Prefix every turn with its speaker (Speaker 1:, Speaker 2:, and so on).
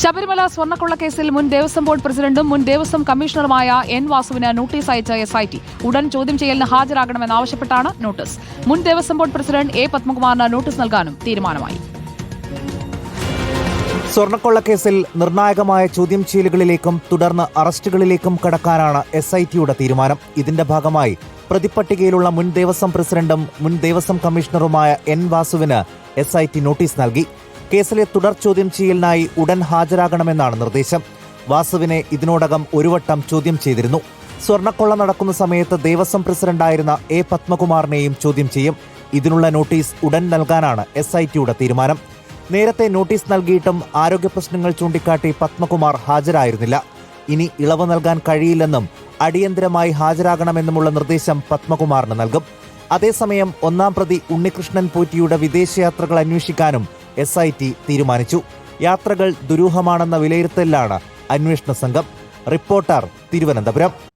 Speaker 1: ശബരിമല സ്വർണക്കൊള്ളക്കേസിൽ മുൻ ദേവസ്വം ബോർഡ് പ്രസിഡന്റും മുൻ ദേവസ്വം കമ്മീഷണറുമായ എൻ വാസുവിന് നോട്ടീസ് അയച്ച എസ് ഐ ടി ഉടൻ ചോദ്യം ചെയ്യലിന് ഹാജരാകണമെന്നാവശ്യപ്പെട്ടാണ് നോട്ടീസ്. മുൻ ദേവസ്വം ബോർഡ് പ്രസിഡന്റ് എ പത്മകുമാറിന് നോട്ടീസ് നൽകാനും തീരുമാനമായി.
Speaker 2: സ്വർണക്കൊള്ളക്കേസിൽ നിർണായകമായ ചോദ്യം ചെയ്യലുകളിലേക്കും തുടർന്ന് അറസ്റ്റുകളിലേക്കും കടക്കാനാണ് എസ് ഐ ടിയുടെ തീരുമാനം. ഇതിന്റെ ഭാഗമായി പ്രതിപ്പട്ടികയിലുള്ള മുൻ ദേവസ്വം പ്രസിഡന്റും മുൻ ദേവസ്വം കമ്മീഷണറുമായ എൻ വാസുവിന് എസ് ഐ ടി നോട്ടീസ് നൽകി. കേസിലെ തുടർ ചോദ്യം ചെയ്യലിനായി ഉടൻ ഹാജരാകണമെന്നാണ് നിർദ്ദേശം. വാസുവിനെ ഇതിനോടകം ഒരു വട്ടം ചോദ്യം ചെയ്തിരുന്നു. സ്വർണക്കൊള്ള നടക്കുന്ന സമയത്ത് ദേവസ്വം പ്രസിഡന്റായിരുന്ന എ പത്മകുമാറിനെയും ചോദ്യം ചെയ്യും. ഇതിനുള്ള നോട്ടീസ് ഉടൻ നൽകാനാണ് എസ് ഐ ടിയുടെ തീരുമാനം. നേരത്തെ നോട്ടീസ് നൽകിയിട്ടും ആരോഗ്യ പ്രശ്നങ്ങൾ ചൂണ്ടിക്കാട്ടി പത്മകുമാർ ഹാജരായിരുന്നില്ല. ഇനി ഇളവ് നൽകാൻ കഴിയില്ലെന്നും അടിയന്തരമായി ഹാജരാകണമെന്നുമുള്ള നിർദ്ദേശം പത്മകുമാറിന് നൽകും. അതേസമയം ഒന്നാം പ്രതി ഉണ്ണികൃഷ്ണൻ പോറ്റിയുടെ വിദേശയാത്രകൾ അന്വേഷിക്കാനും എസ് ഐ ടി തീരുമാനിച്ചു. യാത്രകൾ ദുരൂഹമാണെന്ന വിലയിരുത്തലിലാണ് അന്വേഷണ സംഘം. റിപ്പോർട്ടർ തിരുവനന്തപുരം.